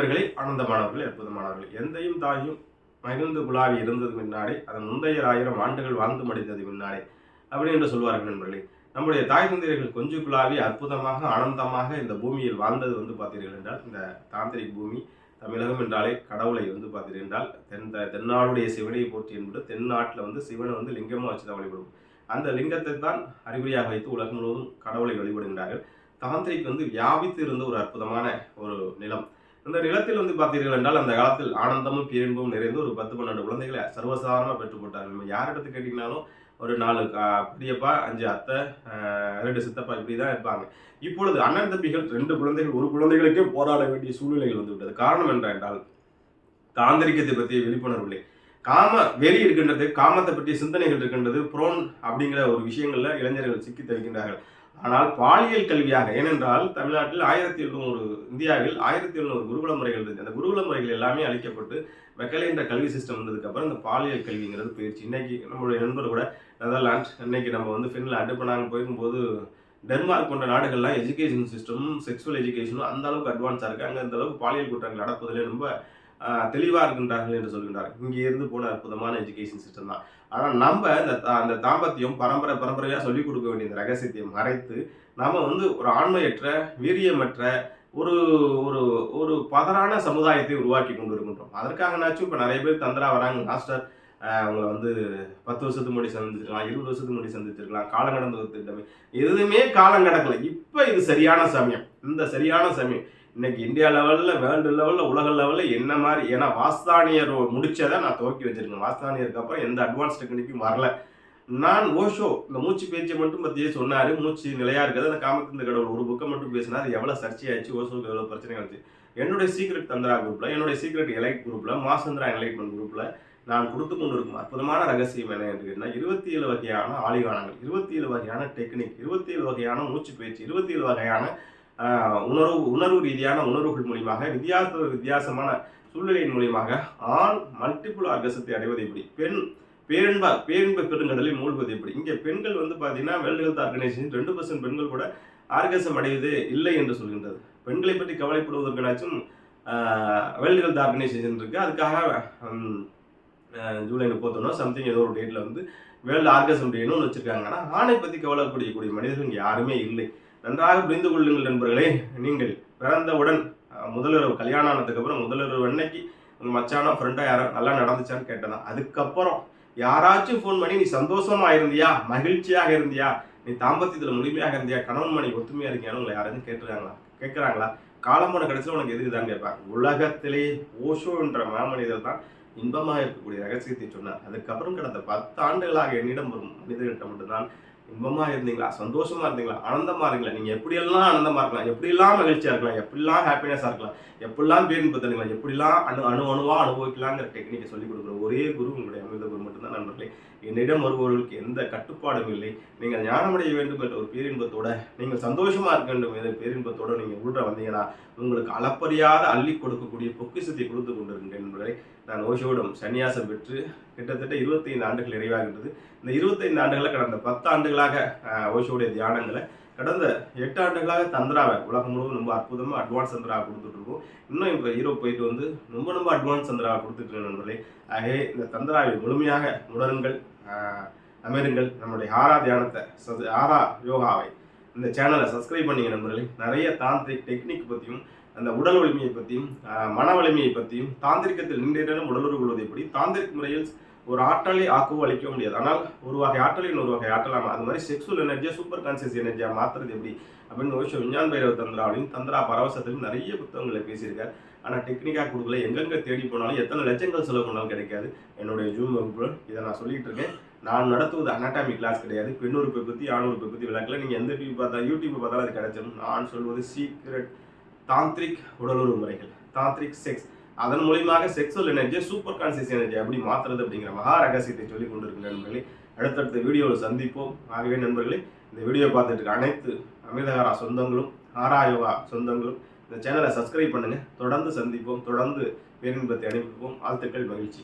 அன்புக்குரியவர்களே ஆனந்தமானவர்கள் அற்புதமானவர்கள். எந்தையும் தாயும் மகிழ்ந்து குழாவி இருந்தது முன்னாடி அதன் முந்தைய ஆயிரம் ஆண்டுகள் வாழ்ந்து மடிந்தது முன்னாடி அப்படி என்று சொல்வார்கள் நண்பர்களே. நம்முடைய தாய் தந்திரிகள் கொஞ்சம் குழாவி அற்புதமாக ஆனந்தமாக இந்த பூமியில் வாழ்ந்தது வந்து பார்த்தீர்கள் என்றால் இந்த தாந்திரிக் பூமி தமிழகம் என்றாலே கடவுளை வந்து பார்த்தீர்கள் என்றால் தென் தென்னாளுடைய தென்னாடுடைய சிவனை போற்றி என்பது தென்னாட்டில் வந்து சிவனை வந்து லிங்கமாக வச்சு தான் வழிபடும். அந்த லிங்கத்தை தான் அறிகுறியாக வைத்து உலகம் முழுவதும் கடவுளை வழிபடுகின்றார்கள். தாந்திரிக் வந்து வியாபித்து இருந்த ஒரு அற்புதமான ஒரு நிலம். அந்த நிலத்தில் வந்து பார்த்தீர்கள் என்றால் அந்த காலத்தில் ஆனந்தமும் பேரின்பமும் நிறைந்து ஒரு பத்து பன்னெண்டு குழந்தைகளை சர்வசாதாரணமாக பெற்று போட்டார்கள் நம்ம யாரிடத்து கேட்டிங்கனாலும் ஒரு நாலு கா- பெரியப்பா அஞ்சு அத்தை ரெண்டு சித்தப்பா இப்படி தான் இருப்பாங்க. இப்பொழுது அண்ணன் தம்பிகள் ரெண்டு குழந்தைகள் ஒரு குழந்தைகளுக்கே போராட வேண்டிய சூழ்நிலைகள் வந்து விட்டது. காரணம் என்றால் தாந்திரிகத்தை பற்றிய விழிப்புணர்வு இல்லை. காம வெறி இருக்கின்றது காமத்தை பற்றிய சிந்தனைகள் இருக்கின்றது புரோன் அப்படிங்கிற ஒரு விஷயங்கள்ல இளைஞர்கள் சிக்கி தவிக்கின்றார்கள். ஆனால் பாலியல் கல்வியாக ஏனென்றால் தமிழ்நாட்டில் ஆயிரத்தி எழுநூறு இந்தியாவில் ஆயிரத்தி எழுநூறு குருகுல முறைகள் இருந்துச்சு. அந்த குருகுல முறைகள் எல்லாமே அழிக்கப்பட்டு மெக்கலை என்ற கல்வி சிஸ்டம் வந்ததுக்கு அப்புறம் இந்த பாலியல் கல்விங்கிறது போயிடுச்சு இன்னைக்கு நம்மளுடைய நண்பர் கூட நெதர்லாண்ட் இன்னைக்கு நம்ம வந்து ஃபின்லாண்டு இப்போ நாங்கள் போயிருக்கும்போது டென்மார்க் போன்ற நாடுகள்லாம் எஜுகேஷன் சிஸ்டமும் செக்ஸுவல் எஜுகேஷனும் அந்த அளவுக்கு அட்வான்ஸாக இருக்குது அங்கே அந்த அளவுக்கு பாலியல் குற்றங்கள் நடப்பதிலே ரொம்ப தெளிவாக இருக்கின்றார்கள் என்று சொல்கின்றார் இங்கே இருந்து போன அற்புதமான எஜுகேஷன் சிஸ்டம் தான். ஆனால் நம்ம இந்த தா- அந்த தாம்பத்தியம் பரம்பரை பரம்பரையாக சொல்லிக் கொடுக்க வேண்டிய இந்த ரகசியத்தை மறைத்து நாம் வந்து ஒரு ஆண்மையற்ற வீரியமற்ற ஒரு ஒரு ஒரு பதறான சமுதாயத்தை உருவாக்கி கொண்டு இருக்கின்றோம் அதற்காகனாச்சும் இப்போ நிறைய பேர் தந்திரா வராங்க. மாஸ்டர் அவங்கள வந்து பத்து வருஷத்துக்கு முன்னாடி சந்திச்சிருக்கலாம் இருபது வருஷத்துக்கு முன்னாடி சந்திச்சிருக்கலாம் காலம் கடந்த திட்டமே எதுவுமே காலம் கடக்கல. இப்போ இது சரியான சமயம். இந்த சரியான சமயம். இன்னைக்கு இந்தியா லெவலில் வேர்ல்டு லெவலில் உலக லெவலில் என்ன மாதிரி ஏன்னா வாஸ்தானியர் முடிச்சதை நான் துவக்கி வச்சிருக்கேன். வாஸ்தானியருக்கு அப்புறம் எந்த அட்வான்ஸ் டெக்னிக்கும் வரல. நான் ஓஷோ இந்த மூச்சு பேச்சை மட்டும் பற்றியே சொன்னார். மூச்சு நிலையா இருக்குது அந்த காமத்தின் கடவுள் ஒரு புக்கை மட்டும் பேசினா அது எவ்வளோ சர்ச்சையாச்சு ஓஷோக்கு எவ்வளோ பிரச்சனை ஆச்சு என்னுடைய சீக்ரெட் தந்திரா குரூப்பில் என்னுடைய சீக்ரெட் எலைட் குரூப்பில் மாசந்திரா என்லைட்மெண்ட் குரூப்பில் நான் கொடுத்து கொண்டு இருக்கும் அற்புதமான ரகசியம் என்ன என்று கேட்டால் இருபத்தி ஏழு வகையான ஆலிவானங்கள் இருபத்தி ஏழு வகையான டெக்னிக் இருபத்தி ஏழு வகையான மூச்சு பயிற்சி இருபத்தி ஏழு வகையான உணர்வு உணர்வு ரீதியான உணர்வுகள் மூலியமாக வித்தியாச வித்தியாசமான சூழ்நிலையின் மூலியமாக ஆண் மல்டிபிள் ஆர்கசத்தை அடைவது எப்படி? பெண் பேரின்ப பேரின்ப பெருங்கடலில் மூழ்குவது எப்படி? இங்கே பெண்கள் வந்து பார்த்தீங்கன்னா வேர்ல்டு ஹெல்த் ஆர்கனைசேஷன் ரெண்டு பர்சன்ட் பெண்கள் கூட ஆர்கசம் அடைவது இல்லை என்று சொல்கின்றது. பெண்களை பற்றி கவலைப்படுவதற்காச்சும் வேர்ல்டு ஹெல்த் ஆர்கனைசேஷன் இருக்குது அதுக்காக ஜூலை முப்பத்தொன்னோ சம்திங் ஏதோ ஒரு டேட்டில் வந்து வேர்ல்டு ஆர்கசம் டேன்னு ஒன்று வச்சுருக்காங்க. ஆனால் ஆணை பற்றி கவலைப்படக்கூடிய மனிதர்கள் இங்கே யாருமே இல்லை. நன்றாக புரிந்து கொள்ளுங்கள் நண்பர்களே. நீங்கள் பிறந்தவுடன் முதலுறவு கல்யாணம் ஆனதுக்கு அப்புறம் அன்னைக்கு உங்கள் மச்சானோ ஃப்ரெண்டோ யாரோ நல்லா நடந்துச்சான்னு கேட்டதான். அதுக்கப்புறம் யாராச்சும் ஃபோன் பண்ணி நீ சந்தோஷமா இருந்தியா? மகிழ்ச்சியாக இருந்தியா? நீ தாம்பத்தியத்தில் முழுமையாக இருந்தியா? கணவன் மணி ஒத்துமையா இருக்கியான்னு உங்களை யாராச்சும் கேட்டுருக்காங்களா? கேட்குறாங்களா காலமான கடைசியில் உனக்கு எதுக்குதான் கேட்பாங்க உலகத்திலே ஓஷோ என்ற மாமனிதர் தான் இன்பமாக இருக்கக்கூடிய ரகசியத்தை சொன்னார். அதுக்கப்புறம் கடந்த பத்து ஆண்டுகளாக என்னிடம் வரும் மனிதர்கிட்ட மட்டும்தான் இன்பமாக இருந்தீங்களா? சந்தோஷமாக இருந்தீங்களா? ஆனந்தமாக இருங்களா நீங்கள் எப்படியெல்லாம் ஆனந்தமாக இருக்கலாம்? எப்படிலாம் மகிழ்ச்சியாக இருக்கலாம்? எப்படிலாம் ஹாப்பினஸாக இருக்கலாம்? எப்படிலாம் பேருந்து தருங்களா எப்படிலாம் அணு அணு அணுவா அனுபவிக்கலாங்கிற டெக்னிக்கை சொல்லிக் கொடுக்குற ஒரே குரு உங்களுடைய அமிர்த குரு மட்டும்தான் நண்பர்களே. என்னிடம் வருபவர்களுக்கு எந்த கட்டுப்பாடும் இல்லை. நீங்கள் ஞானமடைய வேண்டும் என்ற ஒரு பேரின்பத்தோட நீங்கள் சந்தோஷமாக இருக்க வேண்டும் என்ற பேரின்பத்தோட நீங்கள் உள்ள வந்தீங்கன்னா உங்களுக்கு அளப்பறியாத அள்ளி கொடுக்கக்கூடிய பொக்கிஷத்தை கொடுத்து கொண்டிருக்கின்றேன் என்பதை நான் ஓஷோடும் சன்னியாசம் பெற்று கிட்டத்தட்ட இருபத்தைந்து ஆண்டுகள் நிறைவாகின்றது. இந்த இருபத்தைந்து ஆண்டுகளில் கடந்த பத்து ஆண்டுகளாக ஆண்டுகளாக ஓஷோடைய தியானங்களை கடந்த எட்டு ஆண்டுகளாக தந்திராவை உலகம் முழுவதும் ரொம்ப அற்புதமாக அட்வான்ஸ் தந்திராவை கொடுத்துட்டு இருக்கோம். இன்னும் இப்போ ஹீரோ போயிட்டு வந்து ரொம்ப ரொம்ப அட்வான்ஸ் தந்திராவை கொடுத்துட்டு நண்பர்களே. ஆகவே இந்த தந்திராவை முழுமையாக உணருங்கள் அமருங்கள். நம்முடைய ஆரா தியானத்தை சது ஆரா யோகாவை இந்த சேனலை சப்ஸ்கிரைப் பண்ணிங்க நண்பர்களே. நிறைய தாந்திரிக் டெக்னிக் பற்றியும் அந்த உடல் வலிமையை பற்றியும் மன வலிமையை பற்றியும் தாந்திரிகத்தில் நின்றிடம் உடலுறவு கொள்வது எப்படி தாந்திரிக் முறையில் ஒரு ஆற்றலை ஆக்கவோ அளிக்க முடியாது. ஆனால் ஒரு வகை ஆற்றலை இன்னொரு வகை ஆற்றலாமா? அது மாதிரி செக்ஸுவல் எனர்ஜியா சூப்பர் கான்சியஸ் எனர்ஜியா மாத்துறது எப்படி? அப்படின்னு விஷயம் விஞ்ஞான் பைரவ தந்திராவிலையும் தந்திரா பரவசத்திலும் நிறைய புத்தகங்களை பேசியிருக்கார். ஆனால் டெக்னிக்காக கொடுக்கல. எங்கெங்க தேடி போனாலும் எத்தனை லட்சங்கள் செலவு பண்ணாலும் கிடைக்காது. என்னுடைய ஜூம் வகுப்பு இதை நான் சொல்லிட்டு இருக்கேன். நான் நடத்துவது அனாட்டாமி கிளாஸ் கிடையாது. பெண் உறுப்பை பற்றி ஆண் உறுப்பை பற்றி விளக்கல. நீங்கள் எந்த டிவி பார்த்தா யூடியூப் பார்த்தாலும் அது கிடைச்சிடும் நான் சொல்வது சீக்ரெட் தாந்திரிக் உடலுறவு முறைகள் தாந்திரிக் செக்ஸ் அதன் மூலியமாக செக்ஸுவல் எனர்ஜியை சூப்பர் கான்சியஸ் எனர்ஜி எப்படி மாத்துறது அப்படிங்கிற மகா ரகசியத்தை சொல்லி கொண்டிருக்கிற நண்பர்களே அடுத்தடுத்த வீடியோவில் சந்திப்போம். ஆகவே நண்பர்களே இந்த வீடியோ பார்த்துட்டு இருக்க அனைத்து அமிர்தகாரா சொந்தங்களும் ஆராயோகா சொந்தங்களும் இந்த சேனலை சப்ஸ்கிரைப் பண்ணுங்க. தொடர்ந்து சந்திப்போம். தொடர்ந்து பேரின்பத்தை அனுப்பிப்போம் வாழ்த்துக்கள் மகிழ்ச்சி.